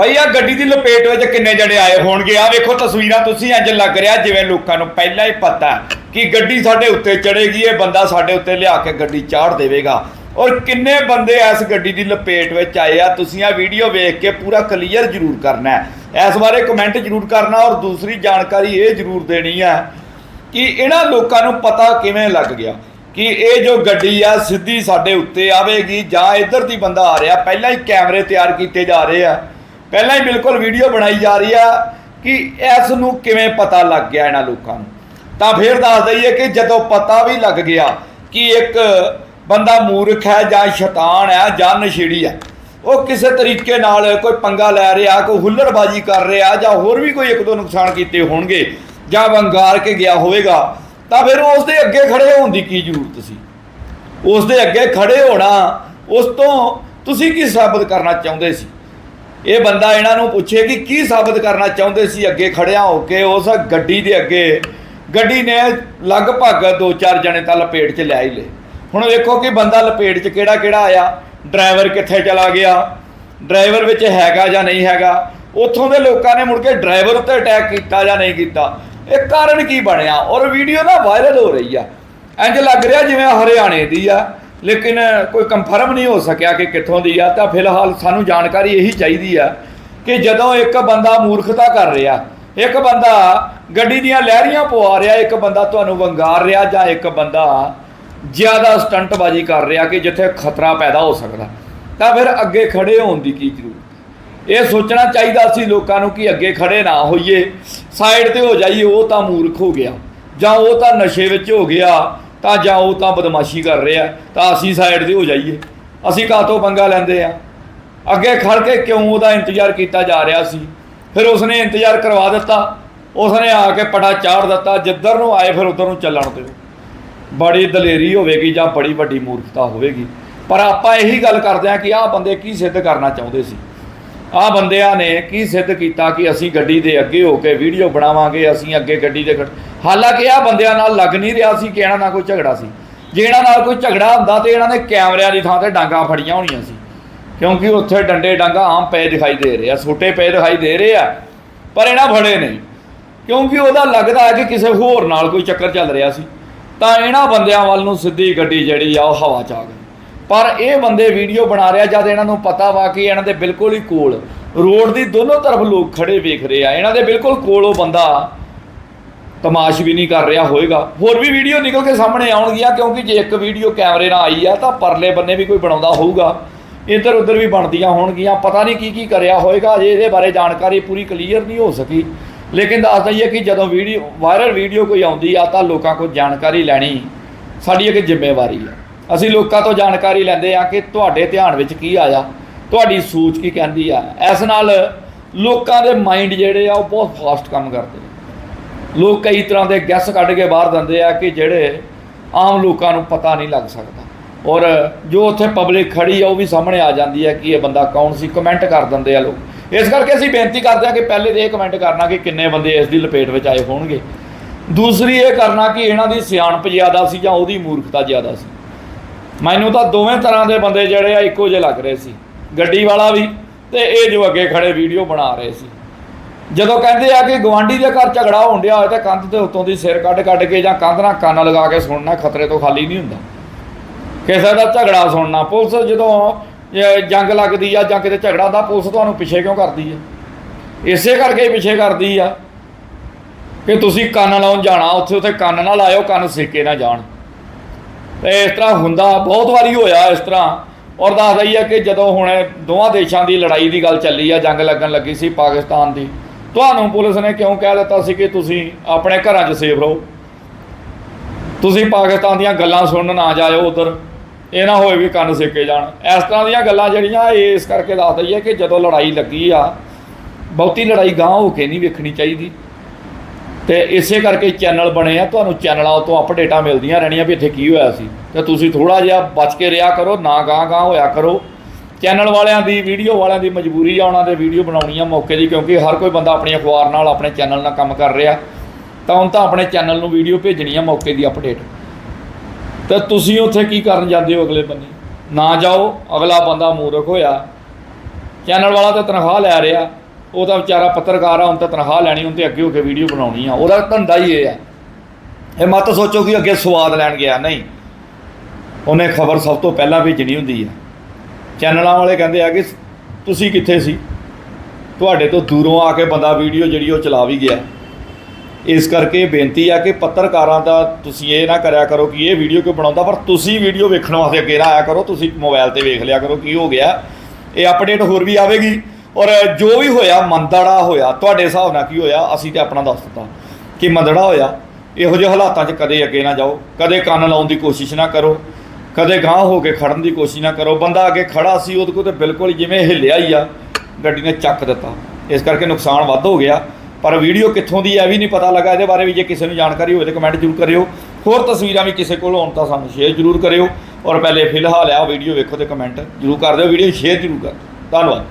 ਬਈ ਆ ਗੱਡੀ ਦੀ ਲਪੇਟ ਵਿੱਚ ਕਿੰਨੇ ਜਣੇ ਆਏ ਹੋਣਗੇ? ਆ ਵੇਖੋ ਤਸਵੀਰਾਂ ਤੁਸੀਂ, ਇੰਜ ਲੱਗ ਰਿਹਾ ਜਿਵੇਂ ਲੋਕਾਂ ਨੂੰ ਪਹਿਲਾਂ ਹੀ ਪਤਾ ਕਿ ਗੱਡੀ ਸਾਡੇ ਉੱਤੇ ਚੜੇਗੀ ਇਹ ਬੰਦਾ ਸਾਡੇ ਉੱਤੇ ਲਿਆ ਕੇ ਗੱਡੀ ਚਾੜ ਦੇਵੇਗਾ। ਔਰ ਕਿੰਨੇ ਬੰਦੇ ਇਸ ਗੱਡੀ ਦੀ ਲਪੇਟ ਵਿੱਚ ਆਏ ਆ? ਤੁਸੀਂ ਆ ਵੀਡੀਓ ਵੇਖ ਕੇ ਪੂਰਾ ਕਲੀਅਰ ਜ਼ਰੂਰ ਕਰਨਾ ਹੈ। ਇਸ ਬਾਰੇ ਕਮੈਂਟ ਜ਼ਰੂਰ ਕਰਨਾ ਔਰ ਦੂਸਰੀ ਜਾਣਕਾਰੀ ਇਹ ਜ਼ਰੂਰ ਦੇਣੀ ਹੈ ਕਿ ਇਹਨਾਂ ਲੋਕਾਂ ਨੂੰ ਪਤਾ ਕਿਵੇਂ ਲੱਗ ਗਿਆ ਕਿ ਇਹ ਜੋ ਗੱਡੀ ਆ, ਸਿੱਧੀ ਸਾਡੇ ਉੱਤੇ ਆਵੇਗੀ ਜਾਂ ਇੱਧਰ ਦੀ ਬੰਦਾ ਆ ਰਿਹਾ। ਪਹਿਲਾਂ ਹੀ ਕੈਮਰੇ ਤਿਆਰ ਕੀਤੇ ਜਾ ਰਹੇ ਆ। ਪਹਿਲਾਂ ਹੀ ਬਿਲਕੁਲ ਵੀਡੀਓ ਬਣਾਈ ਜਾ ਰਹੀ ਆ ਕਿ ਇਸ ਨੂੰ ਕਿਵੇਂ ਪਤਾ ਲੱਗ ਗਿਆ ਇਹਨਾਂ ਲੋਕਾਂ ਨੂੰ। ਤਾਂ ਫਿਰ ਦੱਸ ਦਈਏ ਕਿ ਜਦੋਂ ਪਤਾ ਵੀ ਲੱਗ ਗਿਆ ਕਿ ਇੱਕ ਬੰਦਾ ਮੂਰਖ ਹੈ ਜਾਂ ਸ਼ੈਤਾਨ ਹੈ ਜਾਂ ਨਸ਼ੇੜੀ ਹੈ, ਉਹ ਕਿਸੇ ਤਰੀਕੇ ਨਾਲ ਕੋਈ ਪੰਗਾ ਲੈ ਰਿਹਾ, ਕੋਈ ਹੁੱਲੜਬਾਜੀ ਕਰ ਰਿਹਾ ਜਾਂ ਹੋਰ ਵੀ ਕੋਈ ਇੱਕ ਦੋ ਨੁਕਸਾਨ ਕੀਤੇ ਹੋਣਗੇ ਜਾਂ ਵੰਗਾਰ ਕੇ ਗਿਆ ਹੋਵੇਗਾ, ਤਾਂ ਫਿਰ ਉਸ ਦੇ ਅੱਗੇ ਖੜੇ ਹੋਣ ਦੀ ਕੀ ਜ਼ਰੂਰਤ ਸੀ? ਉਸ ਦੇ ਅੱਗੇ ਖੜੇ ਹੋਣਾ, ਉਸ ਤੋਂ ਤੁਸੀਂ ਕੀ ਸਾਬਤ ਕਰਨਾ ਚਾਹੁੰਦੇ ਸੀ? ਇਹ ਬੰਦਾ ਇਹਨਾਂ ਨੂੰ ਪੁੱਛੇ ਕਿ ਕੀ ਸਾਬਤ ਕਰਨਾ ਚਾਹੁੰਦੇ ਸੀ? ਅੱਗੇ ਖੜਿਆ ਹੋ ਕੇ ਉਸ ਗੱਡੀ ਦੇ ਅੱਗੇ। ਗੱਡੀ ਨੇ ਲਗਭਗ 2-4 ਜਣੇ ਤਾਂ ਲਪੇਟ 'ਚ ਲੈ। ਹੀ ਲਏ ਹੁਣ ਵੇਖੋ ਕਿ ਬੰਦਾ ਲਪੇਟ 'ਚ ਕਿਹੜਾ ਕਿਹੜਾ ਆਇਆ। ਡਰਾਈਵਰ ਕਿੱਥੇ ਚਲਾ ਗਿਆ? ਡਰਾਈਵਰ ਵਿੱਚ ਹੈਗਾ ਜਾਂ ਨਹੀਂ ਹੈਗਾ? ਉੱਥੋਂ ਦੇ ਲੋਕਾਂ ਨੇ ਮੁੜ ਕੇ ਡਰਾਈਵਰ ਉੱਤੇ ਅਟੈਕ ਕੀਤਾ ਜਾਂ ਨਹੀਂ ਕੀਤਾ? ਇਹ ਕਾਰਨ ਕੀ ਬਣਿਆ? ਔਰ ਵੀਡੀਓ ਨਾ ਵਾਇਰਲ ਹੋ ਰਹੀ ਆ। ਇੰਜ ਲੱਗ ਰਿਹਾ ਜਿਵੇਂ ਹਰਿਆਣੇ ਦੀ ਆ। ਲੇਕਿਨ ਕੋਈ ਕੰਫਰਮ ਨਹੀਂ ਹੋ ਸਕਿਆ ਕਿ ਕਿੱਥੋਂ ਦੀ ਆ। ਤਾਂ ਫਿਲਹਾਲ ਸਾਨੂੰ ਜਾਣਕਾਰੀ ਇਹੀ ਚਾਹੀਦੀ ਆ ਕਿ ਜਦੋਂ ਇੱਕ ਬੰਦਾ ਮੂਰਖਤਾ ਕਰ ਰਿਹਾ, ਇੱਕ ਬੰਦਾ ਗੱਡੀ ਦੀਆਂ ਲਹਿਰੀਆਂ ਪਵਾ ਰਿਹਾ, ਇੱਕ ਬੰਦਾ ਤੁਹਾਨੂੰ ਵੰਗਾਰ ਰਿਹਾ ਜਾਂ ਇੱਕ ਬੰਦਾ ਜ਼ਿਆਦਾ ਸਟੰਟਬਾਜ਼ੀ ਕਰ ਰਿਹਾ ਕਿ ਜਿੱਥੇ ਖਤਰਾ ਪੈਦਾ ਹੋ ਸਕਦਾ, ਤਾਂ ਫਿਰ ਅੱਗੇ ਖੜੇ ਹੋਣ ਦੀ ਕੀ ਜ਼ਰੂਰਤ? ਇਹ ਸੋਚਣਾ ਚਾਹੀਦਾ ਸੀ ਲੋਕਾਂ ਨੂੰ ਕਿ ਅੱਗੇ ਖੜੇ ਨਾ ਹੋਈਏ, ਸਾਈਡ ਤੇ ਹੋ ਜਾਈਏ, ਉਹ ਤਾਂ ਮੂਰਖ ਹੋ ਗਿਆ ਜਾਂ ਉਹ ਤਾਂ ਨਸ਼ੇ ਵਿੱਚ ਹੋ ਗਿਆ ਤਾਂ ਜਾਂ ਉਹ ਤਾਂ ਬਦਮਾਸ਼ੀ ਕਰ ਰਿਹਾ ਤਾਂ ਅਸੀਂ ਸਾਈਡ ਤੇ ਹੋ ਜਾਈਏ। ਅਸੀਂ ਕਾਹਤੋਂ ਪੰਗਾ ਲੈਂਦੇ ਆ? ਅੱਗੇ ਖੜ ਕੇ ਕਿਉਂ ਉਹਦਾ ਇੰਤਜ਼ਾਰ ਕੀਤਾ ਜਾ ਰਿਹਾ ਸੀ? ਫਿਰ ਉਸਨੇ ਇੰਤਜ਼ਾਰ ਕਰਵਾ ਦਿੱਤਾ। ਉਸਨੇ ਆ ਕੇ ਪਟਾ ਚਾੜ ਦਿੱਤਾ। ਜਿੱਧਰ ਨੂੰ ਆਏ, ਫਿਰ ਉਧਰ ਨੂੰ ਚੱਲਣ ਦਿਓ। ਬੜੀ ਦਲੇਰੀ ਹੋਵੇਗੀ ਜਾਂ ਬੜੀ ਵੱਡੀ ਮੂਰਖਤਾ ਹੋਵੇਗੀ। ਪਰ ਆਪਾਂ ਇਹੀ ਗੱਲ ਕਰਦੇ ਹਾਂ ਕਿ ਆਹ ਬੰਦੇ ਕੀ ਸਿੱਧ ਕਰਨਾ ਚਾਹੁੰਦੇ ਸੀ? ਆਹ ਬੰਦਿਆਂ ਨੇ ਕੀ ਸਿੱਧ ਕੀਤਾ ਕਿ ਅਸੀਂ ਗੱਡੀ ਦੇ ਅੱਗੇ ਹੋ ਕੇ ਵੀਡੀਓ ਬਣਾਵਾਂਗੇ, ਅਸੀਂ ਅੱਗੇ ਗੱਡੀ ਦੇ ਖੜ- ਹਾਲਾਂਕਿ ਆਹ ਬੰਦਿਆਂ ਨਾਲ ਲੱਗ ਨਹੀਂ ਰਿਹਾ ਸੀ ਕਿ ਇਹਨਾਂ ਨਾਲ ਕੋਈ ਝਗੜਾ ਸੀ। ਜੇ ਇਹਨਾਂ ਨਾਲ ਕੋਈ ਝਗੜਾ ਹੁੰਦਾ ਤੇ ਇਹਨਾਂ ਨੇ ਕੈਮਰਿਆਂ ਦੀ ਥਾਂ ਤੇ ਡਾਂਗਾ ਫੜੀਆਂ ਹੋਣੀਆਂ ਸੀ। ਕਿਉਂਕਿ ਉੱਥੇ ਡੰਡੇ ਡਾਂਗਾ ਆਮ ਪਏ ਦਿਖਾਈ ਦੇ ਰਹੇ ਆ ਛੋਟੇ ਪਏ ਦਿਖਾਈ ਦੇ ਰਹੇ ਆ, ਪਰ ਇਹਨਾਂ ਫੜੇ ਨਹੀਂ। ਕਿਉਂਕਿ ਉਹਦਾ ਲੱਗਦਾ ਹੈ ਕਿ ਕਿਸੇ ਹੋਰ ਨਾਲ ਕੋਈ ਚੱਕਰ ਚੱਲ ਰਿਹਾ ਸੀ। ਤਾਂ ਇਹਨਾਂ ਬੰਦਿਆਂ ਵੱਲ ਨੂੰ ਸਿੱਧੀ ਗੱਡੀ ਜਿਹੜੀ ਆ, ਉਹ ਹਵਾ ਚ ਆ ਗਈ। ਪਰ ਇਹ ਬੰਦੇ ਵੀਡੀਓ ਬਣਾ ਰਿਹਾ ਜਦ ਇਹਨਾਂ ਨੂੰ ਪਤਾ ਵਾ ਕਿ ਇਹਨਾਂ ਦੇ ਬਿਲਕੁਲ ਹੀ ਕੋਲ ਰੋਡ ਦੀ ਦੋਨੋਂ ਤਰਫ ਲੋਕ ਖੜੇ ਵੇਖ ਰਹੇ ਆ। ਇਹਨਾਂ ਦੇ ਬਿਲਕੁਲ ਕੋਲ ਉਹ ਬੰਦਾ ਤਮਾਸ਼ ਵੀ ਨਹੀਂ ਕਰ ਰਿਹਾ ਹੋਏਗਾ। ਹੋਰ ਵੀ ਵੀਡੀਓ ਨਿਕਲ ਕੇ ਸਾਹਮਣੇ ਆਉਣਗੀਆਂ, ਕਿਉਂਕਿ ਜੇ ਇੱਕ ਵੀਡੀਓ ਕੈਮਰੇ ਨਾਲ ਆਈ ਆ, ਤਾਂ ਪਰਲੇ ਬੰਨੇ ਵੀ ਕੋਈ ਬਣਾਉਂਦਾ ਹੋਊਗਾ। ਇੱਧਰ ਉੱਧਰ ਵੀ ਬਣਦੀਆਂ ਹੋਣਗੀਆਂ। ਪਤਾ ਨਹੀਂ ਕੀ ਕੀ ਕਰਿਆ ਹੋਏਗਾ, ਜੇ ਇਹਦੇ ਬਾਰੇ ਜਾਣਕਾਰੀ ਪੂਰੀ ਕਲੀਅਰ ਨਹੀਂ ਹੋ ਸਕੀ। ਲੇਕਿਨ ਦੱਸ ਦਈਏ ਕਿ ਜਦੋਂ ਵੀਡੀਓ ਵਾਇਰਲ ਵੀਡੀਓ ਕੋਈ ਆਉਂਦੀ ਆ, ਤਾਂ ਲੋਕਾਂ ਕੋਲ ਜਾਣਕਾਰੀ ਲੈਣੀ ਸਾਡੀ ਇੱਕ ਜ਼ਿੰਮੇਵਾਰੀ ਆ। ਅਸੀਂ ਲੋਕਾਂ ਤੋਂ ਜਾਣਕਾਰੀ ਲੈਂਦੇ ਆ ਕਿ ਤੁਹਾਡੇ ਧਿਆਨ ਵਿੱਚ ਕੀ ਆਇਆ, ਤੁਹਾਡੀ ਸੋਚ ਕੀ ਕਹਿੰਦੀ ਆ। ਇਸ ਨਾਲ ਲੋਕਾਂ ਦੇ ਮਾਈਂਡ ਜਿਹੜੇ ਆ, ਉਹ ਬਹੁਤ ਫਾਸਟ ਕੰਮ ਕਰਦੇ ਨੇ। ਲੋਕ ਕਈ ਤਰ੍ਹਾਂ ਦੇ ਗੈਸ ਕੱਢ ਕੇ ਬਾਹਰ ਦਿੰਦੇ ਆ ਕਿ ਜਿਹੜੇ ਆਮ ਲੋਕਾਂ ਨੂੰ ਪਤਾ ਨਹੀਂ ਲੱਗ ਸਕਦਾ। ਔਰ ਜੋ ਉੱਥੇ ਪਬਲਿਕ ਖੜੀ ਆ, ਉਹ ਵੀ ਸਾਹਮਣੇ ਆ ਜਾਂਦੀ ਹੈ ਕਿ ਇਹ ਬੰਦਾ ਕੌਣ ਸੀ ਕਮੈਂਟ ਕਰ ਦਿੰਦੇ ਆ ਲੋਕ। ਇਸ ਕਰਕੇ ਅਸੀਂ ਬੇਨਤੀ ਕਰਦੇ ਆ ਕਿ ਪਹਿਲੇ ਤੇ ਇਹ ਕਮੈਂਟ ਕਰਨਾ ਕਿ ਕਿੰਨੇ ਬੰਦੇ ਇਸ ਦੀ ਲਪੇਟ ਵਿੱਚ ਆਏ ਹੋਣਗੇ। ਦੂਸਰੀ ਇਹ ਕਰਨਾ ਕਿ ਇਹਨਾਂ ਦੀ ਸਿਆਣਪ ਜ਼ਿਆਦਾ ਸੀ ਜਾਂ ਉਹਦੀ ਮੂਰਖਤਾ ਜ਼ਿਆਦਾ ਸੀ। ਮੈਨੂੰ ਤਾਂ ਦੋਵੇਂ ਤਰ੍ਹਾਂ ਦੇ ਬੰਦੇ ਜਿਹੜੇ ਆ, ਇੱਕੋ ਜਿਹੇ ਲੱਗ ਰਹੇ ਸੀ। ਗੱਡੀ ਵਾਲਾ ਵੀ ਤੇ ਇਹ ਜੋ ਅੱਗੇ ਖੜੇ ਵੀਡੀਓ ਬਣਾ ਰਹੇ ਸੀ। ਜਦੋਂ ਕਹਿੰਦੇ ਆ ਕਿ ਗਵਾਂਢੀ ਦੇ ਘਰ ਝਗੜਾ ਹੋਣ ਡਿਆ ਹੋਏ ਤਾਂ ਕੰਧ ਦੇ ਉੱਤੋਂ ਦੀ ਸਿਰ ਕੱਢ ਕੱਢ ਕੇ ਜਾਂ ਕੰਧ ਨਾਲ ਕੰਨ ਲਗਾ ਕੇ ਸੁਣਨਾ ਖਤਰੇ ਤੋਂ ਖਾਲੀ ਨਹੀਂ ਹੁੰਦਾ। ਕਿਸੇ ਦਾ ਝਗੜਾ ਸੁਣਨਾ, ਪੁਲਿਸ ਜਦੋਂ ਜੰਗ ਲੱਗਦੀ ਆ ਜਾਂ ਕਿਤੇ ਝਗੜਾ ਹੁੰਦਾ, ਪੁਲਿਸ ਤੁਹਾਨੂੰ ਪਿੱਛੇ ਕਿਉਂ ਕਰਦੀ ਆ? ਇਸੇ ਕਰਕੇ ਪਿੱਛੇ ਕਰਦੀ ਆ ਕਿ ਤੁਸੀਂ ਕੰਨ ਲਾਉਣ ਜਾਣਾ, ਉੱਥੇ ਉੱਥੇ ਕੰਨ ਨਾ ਲਾਇਓ, ਕੰਨ ਸਿੱਕੇ ਨਾ ਜਾਣ। ਤੇ ਇਸ ਤਰ੍ਹਾਂ ਹੁੰਦਾ, ਬਹੁਤ ਵਾਰੀ ਹੋਇਆ ਇਸ ਤਰ੍ਹਾਂ। ਔਰ ਦੱਸਦਾ ਹੀ ਆ ਕਿ ਜਦੋਂ ਹੁਣ ਦੋਵਾਂ ਦੇਸ਼ਾਂ ਦੀ ਲੜਾਈ ਦੀ ਗੱਲ ਚੱਲੀ ਆ, ਜੰਗ ਲੱਗਣ ਲੱਗੀ ਸੀ ਪਾਕਿਸਤਾਨ ਦੀ ਤੁਹਾਨੂੰ ਪੁਲਿਸ ਨੇ ਕਿਉਂ ਕਹਿ ਦਿੱਤਾ ਸੀ ਕਿ ਤੁਸੀਂ ਆਪਣੇ ਘਰਾਂ 'ਚ ਸੇਫ ਰਹੋ? ਤੁਸੀਂ ਪਾਕਿਸਤਾਨ ਦੀਆਂ ਗੱਲਾਂ ਸੁਣਨ ਨਾ ਜਾਇਓ ਉਧਰ। ਇਹ ਨਾ ਹੋਏ ਵੀ ਕੰਨ ਸੇਕੇ ਜਾਣ। ਇਸ ਤਰ੍ਹਾਂ ਦੀਆਂ ਗੱਲਾਂ ਜਿਹੜੀਆਂ ਇਸ ਕਰਕੇ ਦੱਸ ਦਈ ਹੈ ਕਿ ਜਦੋਂ ਲੜਾਈ ਲੱਗੀ ਆ, ਬਹੁਤੀ ਲੜਾਈ ਗਾਂਹ ਹੋ ਕੇ ਨਹੀਂ ਵੇਖਣੀ ਚਾਹੀਦੀ। ਤੇ ਇਸੇ ਕਰਕੇ ਚੈਨਲ ਬਣੇ ਆ। ਤੁਹਾਨੂੰ ਚੈਨਲਾਂ ਤੋਂ ਅਪਡੇਟਾਂ ਮਿਲਦੀਆਂ ਰਹਿਣੀਆਂ ਵੀ ਇੱਥੇ ਕੀ ਹੋਇਆ ਸੀ। ਤੇ ਤੁਸੀਂ ਥੋੜਾ ਜਿਹਾ ਬਚ ਕੇ ਰਿਹਾ ਕਰੋ, ਨਾ ਗਾਂ ਗਾਂ ਹੋਇਆ ਕਰੋ। ਚੈਨਲ ਵਾਲਿਆਂ ਦੀ, ਵੀਡੀਓ ਵਾਲਿਆਂ ਦੀ ਮਜਬੂਰੀ ਆ, ਉਹਨਾਂ ਦੇ ਵੀਡੀਓ ਬਣਾਉਣੀ ਆ ਮੌਕੇ ਦੀ, ਕਿਉਂਕਿ ਹਰ ਕੋਈ ਬੰਦਾ ਆਪਣੀ ਅਖਬਾਰ ਨਾਲ, ਆਪਣੇ ਚੈਨਲ ਨਾਲ ਕੰਮ ਕਰ ਰਿਹਾ। ਤਾਂ ਹੁਣ ਤਾਂ ਆਪਣੇ ਚੈਨਲ ਨੂੰ ਵੀਡੀਓ ਭੇਜਣੀ ਆ ਮੌਕੇ ਦੀ ਅਪਡੇਟ। ਤਾਂ ਤੁਸੀਂ ਉੱਥੇ ਕੀ ਕਰਨ ਜਾਂਦੇ ਹੋ ਅਗਲੇ ਬੰਨੇ? ਨਾ ਜਾਓ, ਅਗਲਾ ਬੰਦਾ ਮੂਰਖ ਹੋਇਆ। ਚੈਨਲ ਵਾਲਾ ਤਾਂ ਤਨਖਾਹ ਲੈ ਰਿਹਾ। ਉਹ ਤਾਂ ਵਿਚਾਰਾ ਪੱਤਰਕਾਰ ਆ ਹੁਣ ਤਾਂ ਤਨਖਾਹ ਲੈਣੀ ਹੁਣ ਤੇ ਅੱਗੇ ਹੋ ਕੇ ਵੀਡੀਓ ਬਣਾਉਣੀ ਆ। ਉਹਦਾ ਧੰਦਾ ਹੀ ਇਹ ਆ। ਇਹ ਮਤ ਸੋਚੋ ਕਿ ਅੱਗੇ ਸਵਾਦ ਲੈਣ ਗਿਆ। ਨਹੀਂ। ਉਹਨੇ ਖਬਰ ਸਭ ਤੋਂ ਪਹਿਲਾਂ ਭੇਜਣੀ ਹੁੰਦੀ ਆ। ਚੈਨਲਾਂ ਵਾਲੇ ਕਹਿੰਦੇ ਆ ਕਿ ਤੁਸੀਂ ਕਿੱਥੇ ਸੀ? ਤੁਹਾਡੇ ਤੋਂ ਦੂਰੋਂ ਆ ਕੇ ਬੰਦਾ ਵੀਡੀਓ ਜਿਹੜੀ ਉਹ ਚਲਾ ਵੀ ਗਿਆ। ਇਸ ਕਰਕੇ ਬੇਨਤੀ ਆ ਕਿ ਪੱਤਰਕਾਰਾਂ ਦਾ ਤੁਸੀਂ ਇਹ ਨਾ ਕਰਿਆ ਕਰੋ ਕਿ ਇਹ ਵੀਡੀਓ ਕਿਉਂ ਬਣਾਉਂਦਾ, ਪਰ ਤੁਸੀਂ ਵੀਡੀਓ ਵੇਖਣ ਵਾਸਤੇ ਅੱਗੇ ਨਾ ਆਇਆ ਕਰੋ, ਤੁਸੀਂ ਮੋਬਾਈਲ ਤੇ ਵੇਖ ਲਿਆ ਕਰੋ ਕੀ ਹੋ ਗਿਆ। ਇਹ ਅਪਡੇਟ ਹੋਰ ਵੀ ਆਵੇਗੀ ਔਰ ਜੋ ਵੀ ਹੋਇਆ, ਮੰਦੜਾ ਹੋਇਆ, ਤੁਹਾਡੇ ਹਿਸਾਬ ਨਾਲ ਕੀ ਹੋਇਆ, ਅਸੀਂ ਤੇ ਆਪਣਾ ਦੱਸ ਦਿੱਤਾ ਕਿ ਮੰਦੜਾ ਹੋਇਆ। ਇਹੋ ਜਿਹੇ ਹਾਲਾਤਾਂ 'ਚ ਕਦੇ ਅੱਗੇ ਨਾ ਜਾਓ, ਕਦੇ ਕੰਨ ਲਾਉਣ ਦੀ ਕੋਸ਼ਿਸ਼ ਨਾ ਕਰੋ। ਕਦੇ ਗਾਂਹ ਹੋ ਕੇ ਖੜਨ ਦੀ ਕੋਸ਼ਿਸ਼ ਨਾ ਕਰੋ। ਬੰਦਾ ਅੱਗੇ ਖੜਾ ਸੀ, ਉਹਦੇ ਕੋਲ ਤੇ ਬਿਲਕੁਲ ਜਿਵੇਂ ਹਿੱਲਿਆ ਹੀ ਆ, ਗੱਡੀ ਨੇ ਚੱਕ ਦਿੱਤਾ। ਇਸ ਕਰਕੇ ਨੁਕਸਾਨ ਵੱਧ ਹੋ ਗਿਆ। ਪਰ ਵੀਡੀਓ ਕਿੱਥੋਂ ਦੀ ਹੈ ਵੀ ਨਹੀਂ ਪਤਾ ਲੱਗਾ। ਇਹਦੇ ਬਾਰੇ ਵੀ ਜੇ ਕਿਸੇ ਨੂੰ ਜਾਣਕਾਰੀ ਹੋਵੇ ਤਾਂ ਕਮੈਂਟ ਜ਼ਰੂਰ ਕਰਿਓ। ਹੋਰ ਤਸਵੀਰਾਂ ਵੀ ਕਿਸੇ ਕੋਲ ਹੋਣ ਤਾਂ ਸਾਨੂੰ ਸ਼ੇਅਰ ਜ਼ਰੂਰ ਕਰਿਓ। ਔਰ ਪਹਿਲੇ ਫਿਲਹਾਲ ਆ ਵੀਡੀਓ ਵੇਖੋ ਤੇ ਕਮੈਂਟ ਜ਼ਰੂਰ ਕਰ ਦਿਓ। ਵੀਡੀਓ ਸ਼ੇਅਰ ਜ਼ਰੂਰ ਕਰ ਦਿਓ। ਧੰਨਵਾਦ।